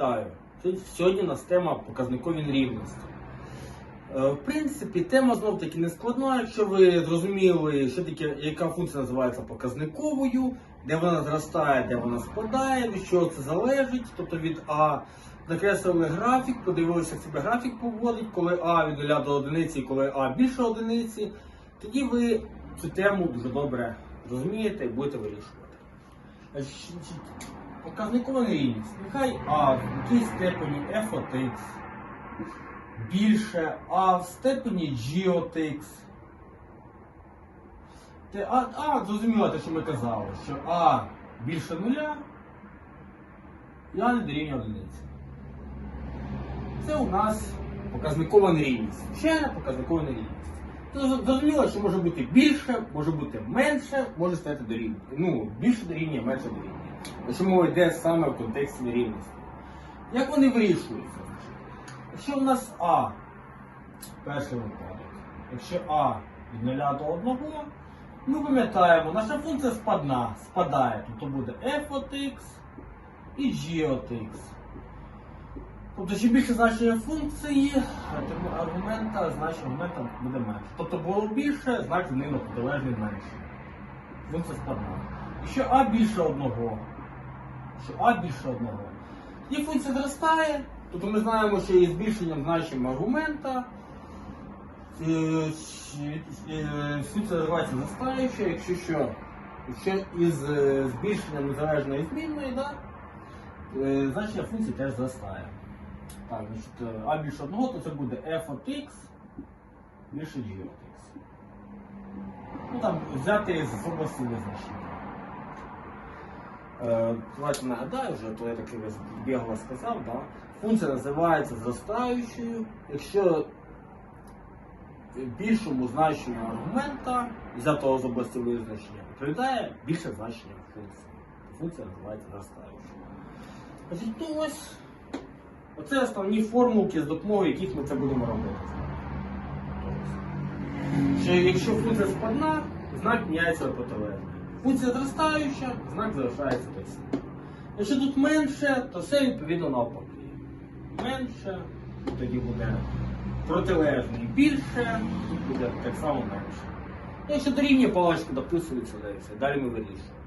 Вітаю. Сьогодні у нас тема показникові нерівності. Е, В принципі, тема знов таки не складна. Якщо ви зрозуміли, що таке, яка функція називається показниковою, де вона зростає, де вона спадає, від чого це залежить, тобто від А. Накреслили графік, подивилися, як себе графік поводить, коли А від 0 до одиниці і коли А більше одиниці, тоді ви цю тему дуже добре розумієте і будете вирішувати. Показникова нерівність. Нехай А в якійсь степені f от x більше А в степені g от x. Те, а, а, зрозуміло те, що ми казали, що А більше нуля і А не дорівнює одиниці. Це у нас показникова нерівність. Ще показникова нерівність. Це Зрозуміло, що може бути більше, може бути менше, може стати дорівнює. Ну, більше дорівнює, менше дорівнює. Якщо мова йде саме в контексті нерівності. Як вони вирішуються? Якщо в нас А, перший випадок, якщо А від 0 до 1, ми пам'ятаємо, наша функція спадна, спадає, тобто буде f от x і g от x. Тобто, чим більше значення функції, тим аргумента, значення аргумента буде менше. Тобто було більше, знак зміни протилежний менше. Функція складна. Якщо А більше одного, що А більше одного, і функція зростає, тобто ми знаємо, що є збільшенням значення аргумента. Функція називається зростаюча, якщо що, якщо із е, збільшенням незалежної змінної, да, е, значення функції теж зростає. Так, значить, е, А більше одного, то це буде f от x більше g от x. Ну там взяти з області визначення. Е, Давайте нагадаю вже, то я таки бігло сказав, да? функція називається зростаючою, якщо більшому значенню аргумента, взятого з області визначення, відповідає більше значення функції. Функція називається зростаючою. Значить, ось, оце основні формулки, з допомогою яких ми це будемо робити. Що якщо функція складна, знак міняється на протилежний. Функція зростаюча, знак залишається той самий. Якщо тут менше, то все відповідно навпаки. Менше, тоді буде протилежний більше, тут буде так само менше. Якщо дорівнює паличка дописується, далі ми вирішуємо.